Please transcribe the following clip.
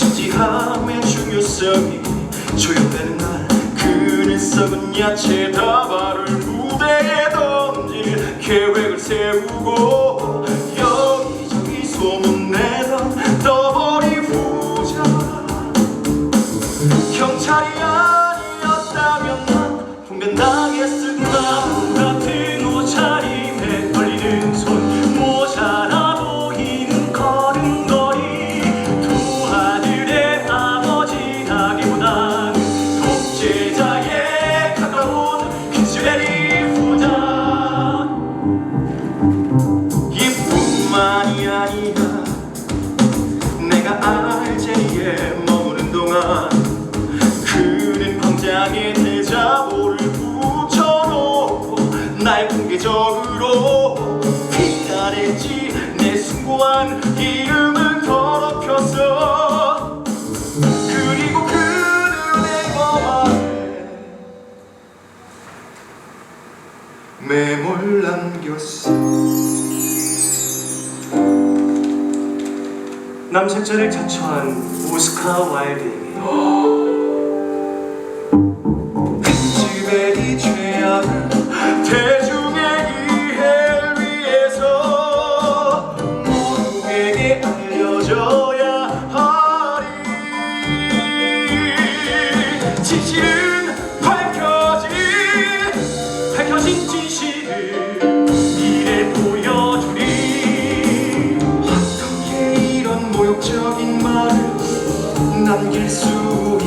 진지함의 중요성이 조용되는 날 그는 썩은 야채 다발을 무대에 던질 계획을 세우고 알제리에 머무는 동안 그는 광장에 대자보를 붙여놓고 날 공개적으로 피가랬지 내 숭고한 이름을 더럽혔어. 그리고 그는 내 거만에 메모를 남겼어 남색자를 자처한 오스카 와일드에게 적인 말을 남길 수